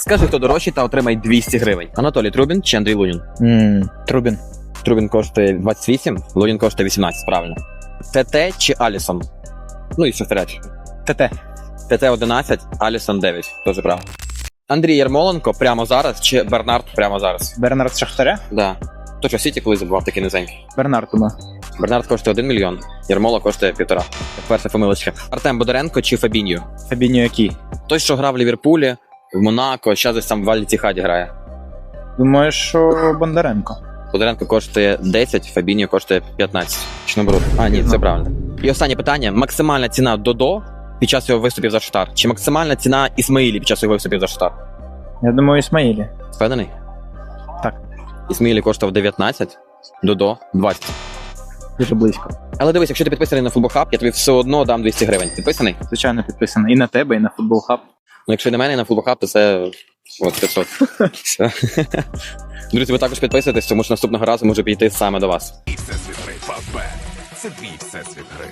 Скажи, хто дорожчий та отримай 200 гривень. Анатолій Трубін чи Андрій Лунін? М, Трубін. Трубін коштує 28, Лунін коштує 18, правильно. ТТ чи Алісон? Ну і шестеряч. ТТ. ТТ 11, Алісон 9. Дуже правильно. Андрій Ярмоленко прямо зараз чи Бернард прямо зараз? Бернард Шахтаря? Да. То що Сіті коли забував такий низенький. Бернард думаю. Бернард коштує 1 мільйон, Ярмола коштує півтора. Перша помилочка. Артем Бондаренко чи Фабіньо? Фабіньо який? Той, що грав в Ліверпулі, в Монако, зараз десь там в Вальтіхаді грає. Думаю, що Бондаренко. Бондаренко коштує 10, Фабіньо коштує 15. Чи наоборот? А, ні, це правильно. І останнє питання: максимальна ціна Додо під час його виступів за Шахтар? Чи максимальна ціна Ісмаїлі під час його виступів за Шахтар? Я думаю, Ісмаїлі. Впевнений? Так. Ісмаїлі коштував 19, Додо 20. Дуже близько. Але дивись, якщо ти підписаний на Футбол Хаб, я тобі все одно дам 200 гривень. Підписаний? Звичайно, підписано. І на тебе, і на футбол хаб. Ну, якщо на мене на Футбол то це от 500. Все. Друзі, ви також підписуєтесь, тому що наступного разу може піти саме до вас. І всесвіт гри Фавбет. Це твій всесвіт гри.